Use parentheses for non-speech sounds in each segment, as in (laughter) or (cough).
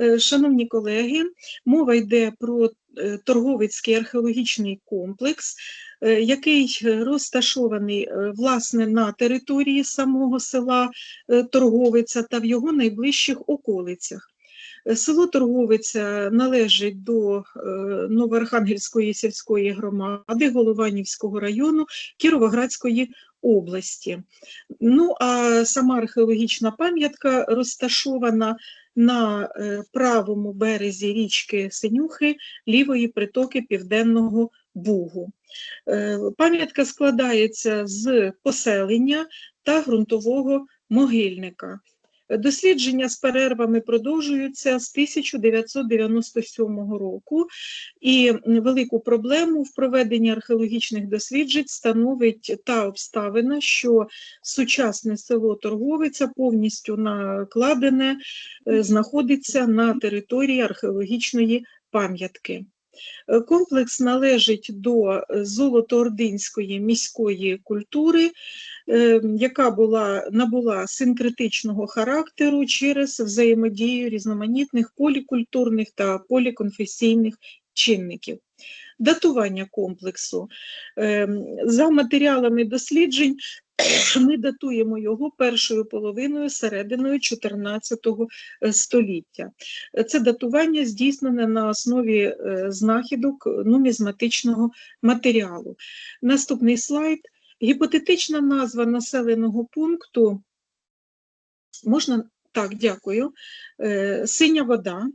Е, Шановні колеги, мова йде про е, торговицький археологічний комплекс, е, який розташований власне на території самого села Торговиця та в його найближчих околицях. Село Торговиця належить до Новоархангельської сільської громади Голованівського району Кіровоградської області. Ну а сама археологічна пам'ятка розташована на е, правому березі річки Синюхи лівої притоки Південного Бугу. Е, Пам'ятка складається з поселення та ґрунтового могильника. Дослідження з перервами продовжуються з 1997 року, і велику проблему в проведенні археологічних досліджень становить та обставина, що сучасне село Торговиця повністю накладене е, знаходиться на території археологічної пам'ятки. Е, Комплекс належить до Золотоординської міської культури, е, яка була, набула синкретичного характеру через взаємодію різноманітних полікультурних та поліконфесійних чинників. Датування комплексу. Е, За матеріалами досліджень ми датуємо його першою половиною серединою 14 століття. Це датування здійснене на основі е, знахідок нумізматичного матеріалу. Наступний слайд. Гіпотетична назва населеного пункту можна. Так, дякую. Е, Синя вода.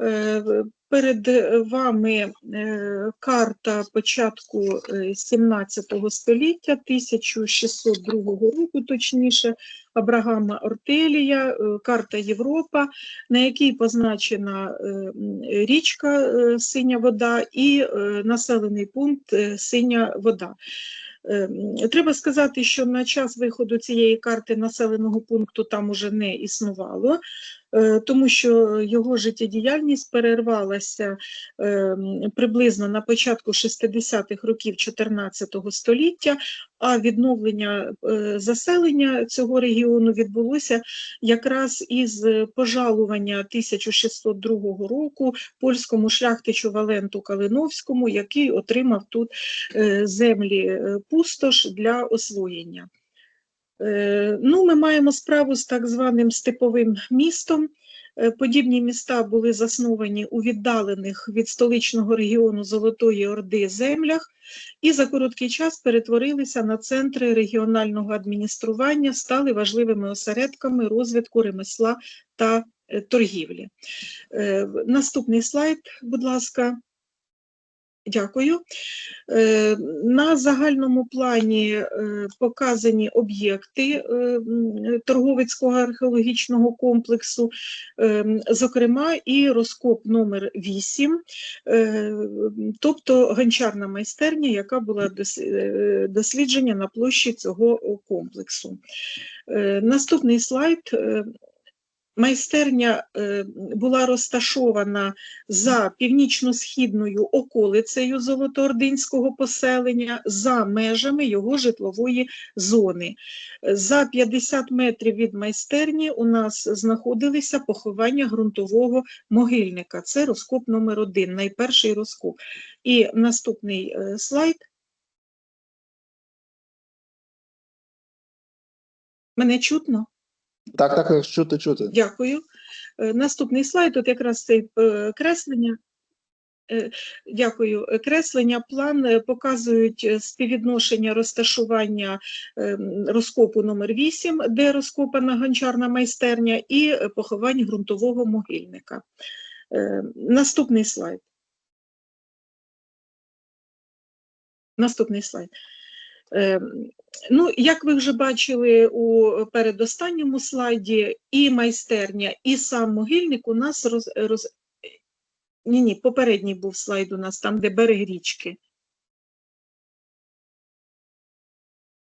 Е, Перед вами е, карта початку е, 17 століття, 1602 року, точніше, Абрагама Ортелія, карта Європа, на якій позначена річка Синя вода і населений пункт Синя вода. Е, м, Треба сказати, що на час виходу цієї карти населеного пункту там уже не існувало, тому що його життєдіяльність перервалася е, приблизно на початку 60-х років 14 століття, а відновлення е, заселення цього регіону відбулося якраз із пожалування 1602 року польському шляхтичу Валенту Калиновському, який отримав тут е, землі е, пустош для освоєння. Е, Ну, ми маємо справу з так званим степовим містом. Е, Подібні міста були засновані у віддалених від столичного регіону Золотої Орди землях і за короткий час перетворилися на центри регіонального адміністрування, стали важливими осередками розвитку ремесла та е, торгівлі. Наступний слайд, будь ласка. Дякую. Е, На загальному плані е, показані об'єкти е, торговицького археологічного комплексу, зокрема і розкоп номер 8, е, тобто гончарна майстерня, яка була дослідження на площі цього комплексу. Наступний слайд. Майстерня е, була розташована за північно-східною околицею Золотоординського поселення за межами його житлової зони. За 50 метрів від майстерні у нас знаходилися поховання ґрунтового могильника. Це розкоп номер один, найперший розкоп. І наступний е, слайд. Мене чутно? Так, так, так, чути, чути. Дякую. Е, Наступний слайд, от якраз це е, креслення. Е, Дякую. Креслення, план показують співвідношення розташування е, розкопу номер 8, де розкопана гончарна майстерня, і поховань ґрунтового могильника. Наступний слайд. Наступний слайд. Е, Ну, як ви вже бачили у передостанньому слайді, і майстерня, і сам могильник у нас роз... роз... Ні, ні, попередній був слайд у нас, там, де берег річки.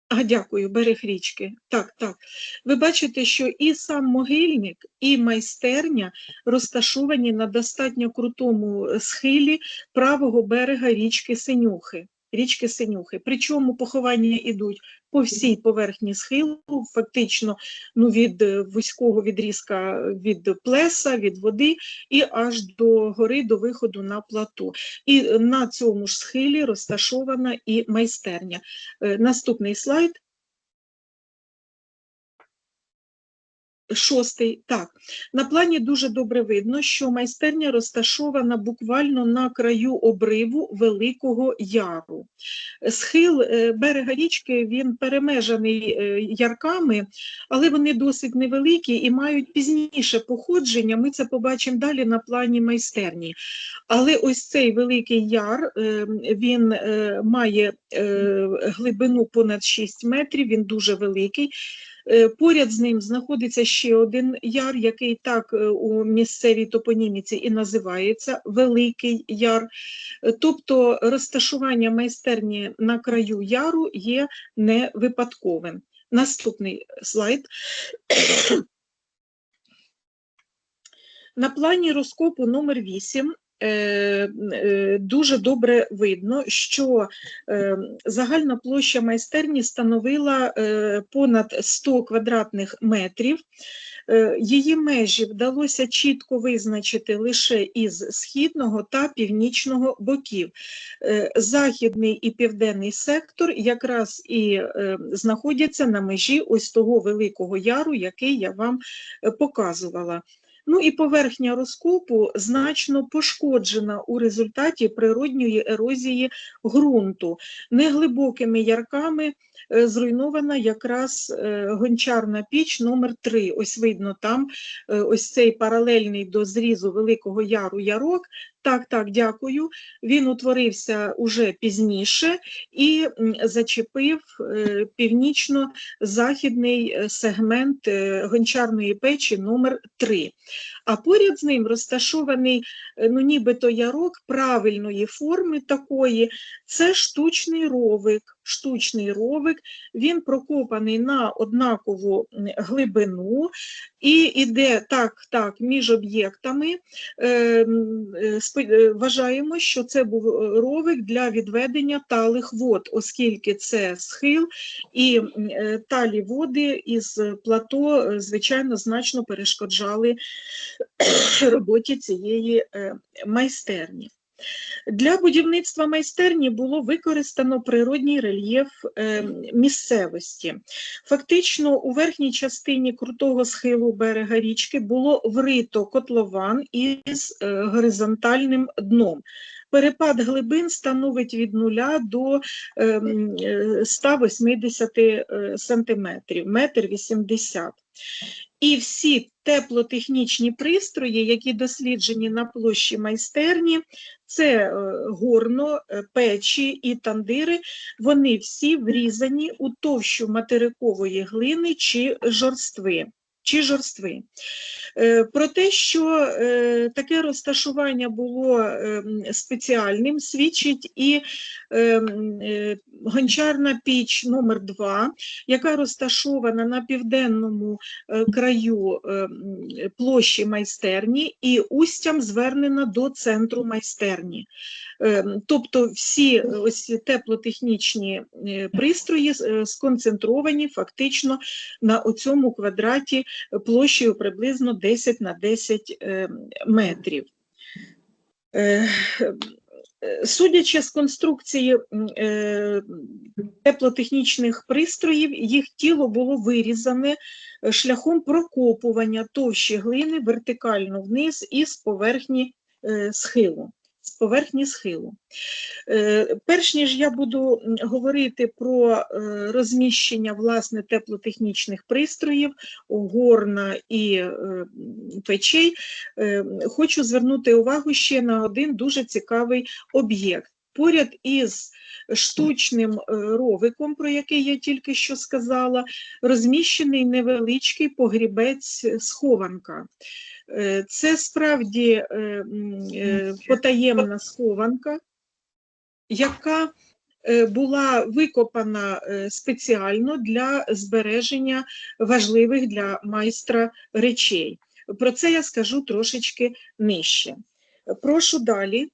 А, дякую, берег річки. Так, так. Ви бачите, що і сам могильник, і майстерня розташовані на достатньо крутому схилі правого берега річки Синюхи. Річки Синюхи. Причому поховання йдуть по всій поверхні схилу, фактично ну, від е, вузького відрізка від плеса, від води і аж до гори, до виходу на плато. І е, на цьому ж схилі розташована і майстерня. Е, Наступний слайд. Шостий, так. На плані дуже добре видно, що майстерня розташована буквально на краю обриву Великого Яру. Схил е, берега річки він перемежаний е, ярками, але вони досить невеликі і мають пізніше походження. Ми це побачимо далі на плані майстерні. Але ось цей Великий Яр, е, він має глибину понад 6 метрів, він дуже великий. Е, Поряд з ним знаходиться ще один яр, який так е, у місцевій топоніміці і називається Великий Яр. Е, Тобто розташування майстерні на краю яру є не випадковим. Наступний слайд. (coughs) На плані розкопу номер 8 дуже добре видно, що е, загальна площа майстерні становила е, понад 100 квадратних метрів. Е, Її межі вдалося чітко визначити лише із східного та північного боків. Е, Західний і південний сектор якраз і е, знаходяться на межі ось того великого яру, який я вам е, показувала. Ну і поверхня розкопу значно пошкоджена у результаті природньої ерозії ґрунту. Неглибокими ярками зруйнована якраз е, гончарна піч номер 3 Ось видно там е, ось цей паралельний до зрізу Великого Яру ярок. Так, так, дякую. Він утворився уже пізніше і зачепив е, північно-західний е, сегмент е, гончарної печі номер 3 А поряд з ним розташований е, ну, нібито ярок правильної форми такої, це штучний ровик. Штучний ровик, він прокопаний на однакову глибину і йде так, так, між об'єктами. Е, е, е, Вважаємо, що це був ровик для відведення талих вод, оскільки це схил, і талі води із плато, звичайно, значно перешкоджали (coughs) роботі цієї майстерні. Для будівництва майстерні було використано природній рельєф е, місцевості. Фактично, у верхній частині крутого схилу берега річки було врито котлован із е, горизонтальним дном. Перепад глибин становить від 0 до ем, е, 180 е, сантиметрів, метр 80. І всі теплотехнічні пристрої, які досліджені на площі майстерні, це е, горно, е, печі і тандири, вони всі врізані у товщу материкової глини чи жорстви. Чи жорстви. Е, Про те, що е, таке розташування було ем, спеціальним, свідчить і ем, е, гончарна піч номер 2 яка розташована на південному краю ем, площі майстерні і устям звернена до центру майстерні. Тобто всі ось теплотехнічні пристрої сконцентровані фактично на оцьому квадраті площею приблизно 10 на 10 е, метрів. Е, е, Судячи з конструкції теплотехнічних пристроїв, їх тіло було вирізане шляхом прокопування товщі глини вертикально вниз із поверхні схилу. З поверхні схилу. Е, Перш ніж я буду говорити про е, розміщення власне теплотехнічних пристроїв, горна і е, печей, хочу звернути увагу ще на один дуже цікавий об'єкт. Поряд із штучним ровиком, про який я тільки що сказала, розміщений невеличкий погрібець схованка. Е, Це справді е, е, потаємна схованка, яка була викопана спеціально для збереження важливих для майстра речей. Про це я скажу трошечки нижче. Прошу далі.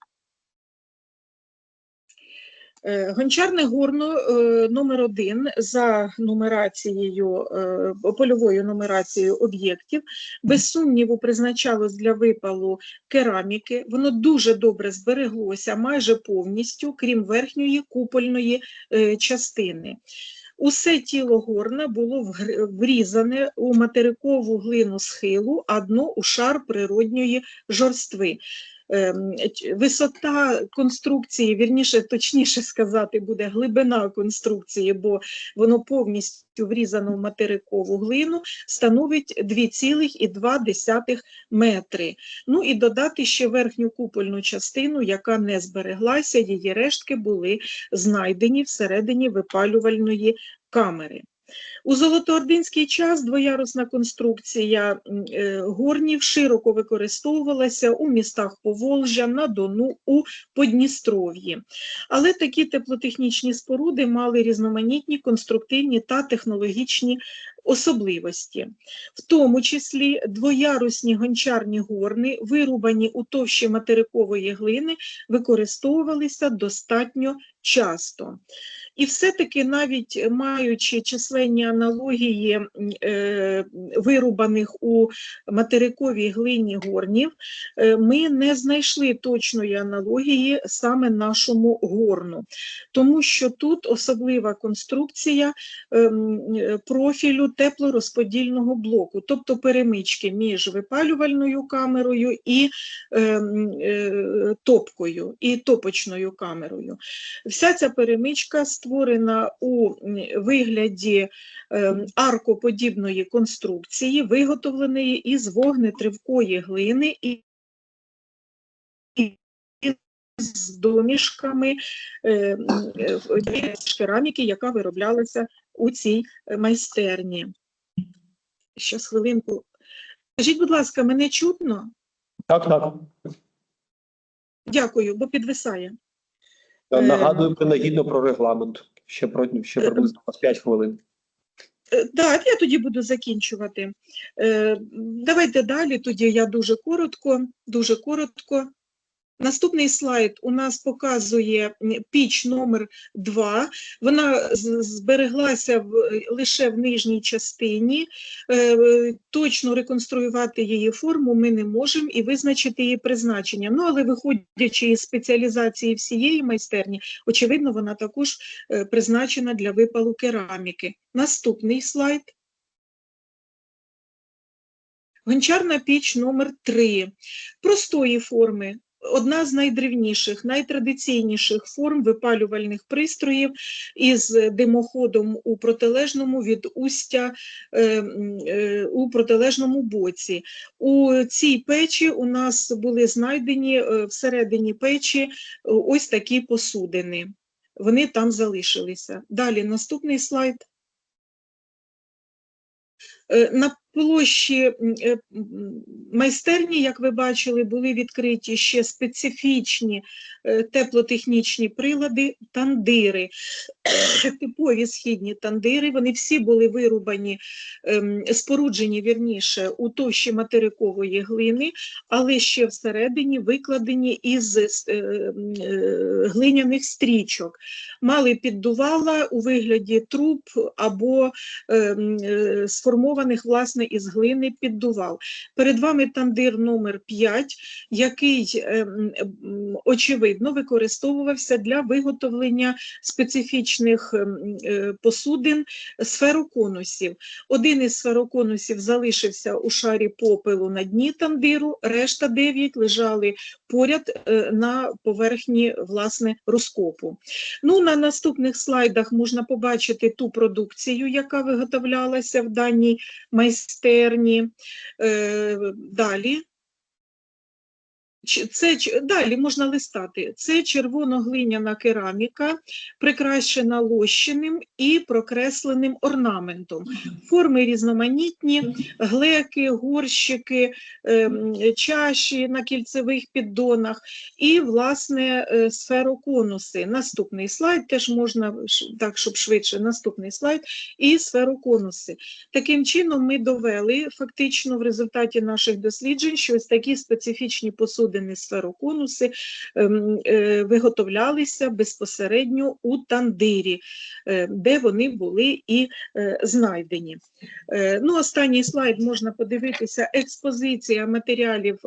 Е, Гончарне горно е, номер один за нумерацією, е, польовою нумерацією об'єктів, без сумніву призначалось для випалу кераміки. Воно дуже добре збереглося майже повністю, крім верхньої купольної частини. Усе тіло горна було врізане у материкову глину схилу, а дно у шар природньої жорстви. Ем, Висота конструкції, вірніше, точніше сказати, буде глибина конструкції, бо воно повністю врізано в материкову глину, становить 2,2 метри. Ну і додати ще верхню купольну частину, яка не збереглася, її рештки були знайдені всередині випалювальної камери. У золотоординський час двоярусна конструкція е, горнів широко використовувалася у містах Поволжя, на Дону, у Подністров'ї. Але такі теплотехнічні споруди мали різноманітні конструктивні та технологічні особливості. В тому числі двоярусні гончарні горни, вирубані у товщі материкової глини, використовувалися достатньо часто. І все-таки навіть маючи численні аналогії е, вирубаних у материковій глині горнів, е, ми не знайшли точної аналогії саме нашому горну, тому що тут особлива конструкція ем, е, профілю теплорозподільного блоку, тобто перемички між випалювальною камерою і ем, е, топкою, і топочною камерою. Вся ця перемичка створена у вигляді ем, аркоподібної конструкції, виготовленої із вогнетривкої глини і з домішками е, м, е, кераміки, яка вироблялася у цій майстерні. Щас хвилинку. Скажіть, будь ласка, мене чутно? Так, так. Дякую, бо підвисає. Е, Нагадую принагідно про регламент. Ще про ще приблизно 5 хвилин. Е, Так, я тоді буду закінчувати. Е, Давайте далі, тоді я дуже коротко, дуже коротко. Наступний слайд у нас показує піч номер 2. Вона збереглася в, лише в нижній частині. Е, Точно реконструювати її форму ми не можемо і визначити її призначення. Ну, але виходячи із спеціалізації всієї майстерні, очевидно, вона також е, призначена для випалу кераміки. Наступний слайд. Гончарна піч номер 3 Простої форми. Одна з найдревніших, найтрадиційніших форм випалювальних пристроїв із димоходом у протилежному від устя е, е, у протилежному боці. У цій печі у нас були знайдені е, всередині печі ось такі посудини. Вони там залишилися. Далі наступний слайд. На площі е, майстерні, як ви бачили, були відкриті ще специфічні е, теплотехнічні прилади, тандири, (clears throat) типові східні тандири. Вони всі були вирубані, ем, споруджені вірніше у товщі материкової глини, але ще всередині викладені із е, глиняних стрічок. Мали піддувала у вигляді труб або ем, сформованих власне із глини піддувал. Перед вами тандир номер 5, який ем, очевидно використовувався для виготовлення специфічних ем, е, посудин сфероконусів. Один із сфероконусів залишився у шарі попелу на дні тандиру, решта 9 лежали поряд е, на поверхні власне розкопу. Ну, на наступних слайдах можна побачити ту продукцію, яка виготовлялася в даній майстерні. Е, Далі. Це далі можна листати. Це червоноглиняна кераміка, прикрашена лощиним і прокресленим орнаментом. Форми різноманітні, глеки, горщики, ем, чаші на кільцевих піддонах і, власне, е, сфероконуси. Наступний слайд теж можна, так, щоб швидше, наступний слайд, і сфероконуси. Таким чином ми довели фактично в результаті наших досліджень, що ось такі специфічні посуди посудини, сфероконуси ем, е, виготовлялися безпосередньо у Тандирі, е, де вони були і е, знайдені. Ну, останній слайд можна подивитися. Експозиція матеріалів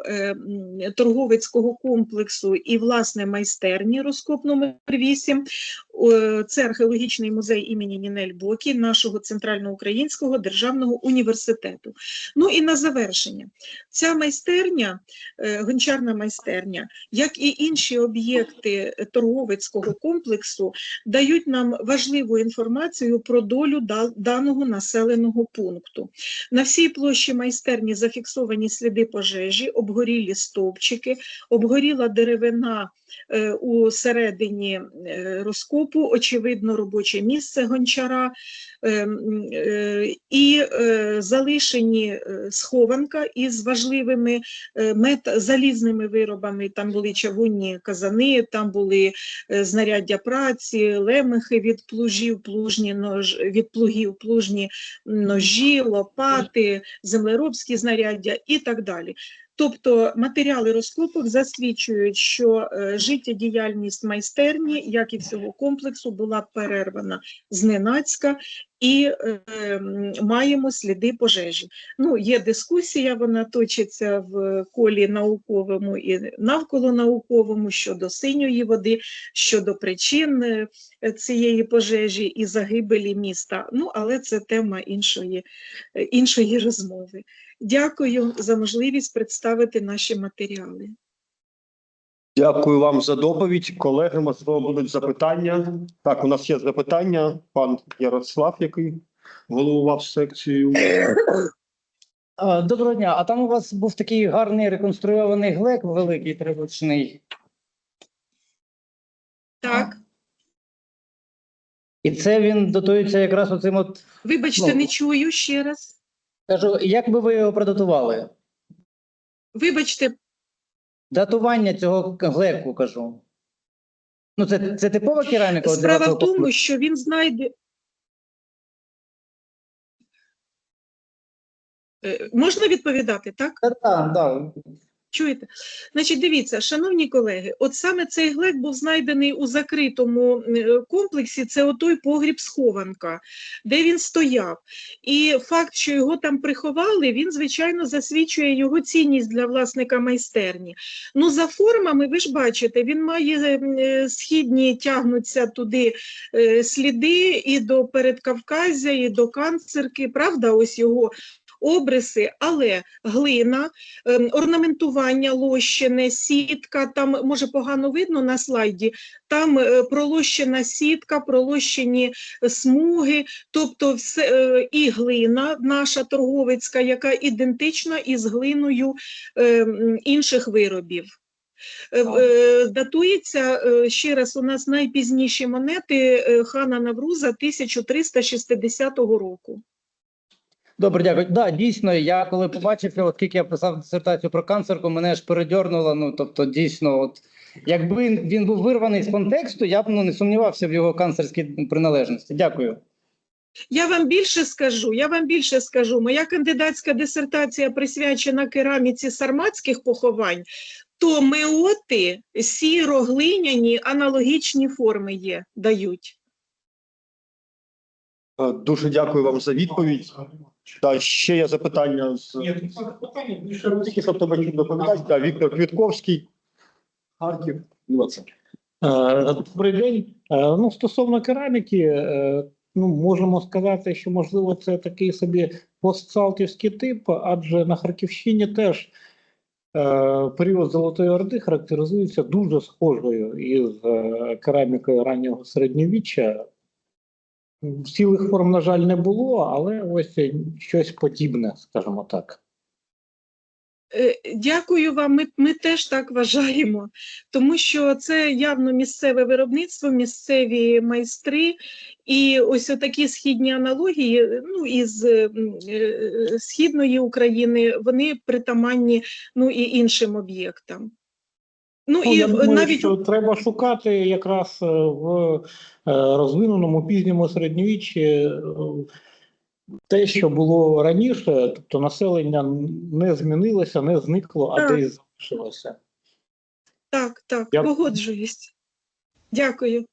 торговецького комплексу і власне майстерні розкоп номер 8. Це археологічний музей імені Нінель Бокі, нашого центральноукраїнського державного університету. Ну і на завершення, ця майстерня, е, гончарна майстерня, як і інші об'єкти торговицького комплексу, дають нам важливу інформацію про долю даного населеного пункту. На всій площі майстерні зафіксовані сліди пожежі, обгорілі стовпчики, обгоріла деревина е, у середині е, розкопу, очевидно, робоче місце гончара, і е, залишені е, схованка із важливими е, мет... залізними виробами. Там були чавунні казани, там були е, знаряддя праці, лемехи від плужів, плужні нож... від плугів, плужні ножі, лопати, землеробські знаряддя і так далі. Тобто матеріали розкопок засвідчують, що е, життєдіяльність майстерні, як і всього комплексу, була перервана зненацька, і е, маємо сліди пожежі. Ну, є дискусія, вона точиться в колі науковому і навколо науковому щодо синьої води, щодо причин е, цієї пожежі і загибелі міста. Ну, але це тема іншої, іншої розмови. Дякую за можливість представити наші матеріали. Дякую вам за доповідь. Колеги, можливо, будуть запитання. Так, у нас є запитання. Пан Ярослав, який головував секцією. Доброго дня. А там у вас був такий гарний реконструйований глек великий трибучний. Так, І це він датується якраз оцим от. вибачте, Ну. не чую ще раз. Кажу, як би ви його продатували? Вибачте, Датування цього глеку, кажу. Ну, це, це типова кераміка? справа в тому, що він знайде. Е, Можна відповідати, так? Так, так, да. Чуєте? Значить, дивіться, шановні колеги, от саме цей глек був знайдений у закритому е, комплексі, це отой погріб схованка, де він стояв. І факт, що його там приховали, він, звичайно, засвідчує його цінність для власника майстерні. Ну, за формами, ви ж бачите, він має е, східні тягнуться туди е, сліди і до Передкавказя, і до канцерки, правда, ось його обриси, але глина, ем, орнаментування лощене, сітка, там може погано видно на слайді, там е, пролощена сітка, пролощені смуги, тобто все, е, і глина наша торговицька, яка ідентична із глиною е, інших виробів. Е, Датується ще раз у нас найпізніші монети хана Навруза 1360 року. Добре, дякую. Да, дійсно, я коли побачив, оскільки я писав дисертацію про канцерку, мене аж передьорнуло. Ну, тобто, дійсно, от, якби він був вирваний з контексту, я б ну, не сумнівався в його канцерській приналежності. Дякую. Я вам більше скажу, я вам більше скажу. Моя кандидатська дисертація присвячена кераміці сарматських поховань, то меоти сіро-глиняні аналогічні форми є, дають. Е, Дуже дякую вам за відповідь. Та ще є запитання з тільки щоб тебе доповідач. Да, Віктор Квітковський, Харків. Е, Добрий день. Е, Ну, стосовно кераміки, ну можемо сказати, що можливо це такий собі постсалтівський тип, адже на Харківщині теж період Золотої Орди характеризується дуже схожою із керамікою раннього середньовіччя. Цілих форм, на жаль, не було, але ось щось подібне, скажімо так. Е, Дякую вам. Ми, ми теж так вважаємо, тому що це явно місцеве виробництво, місцеві майстри, і ось такі східні аналогії, ну із е, е, східної України, вони притаманні ну і іншим об'єктам. Ну, Ну, і я думаю, навіть що треба шукати якраз е, в е, розвиненому пізньому середньовіччі е, те, що було раніше, тобто населення не змінилося, не зникло, а десь залишилося. Так, так, Я- погоджуюсь. Дякую.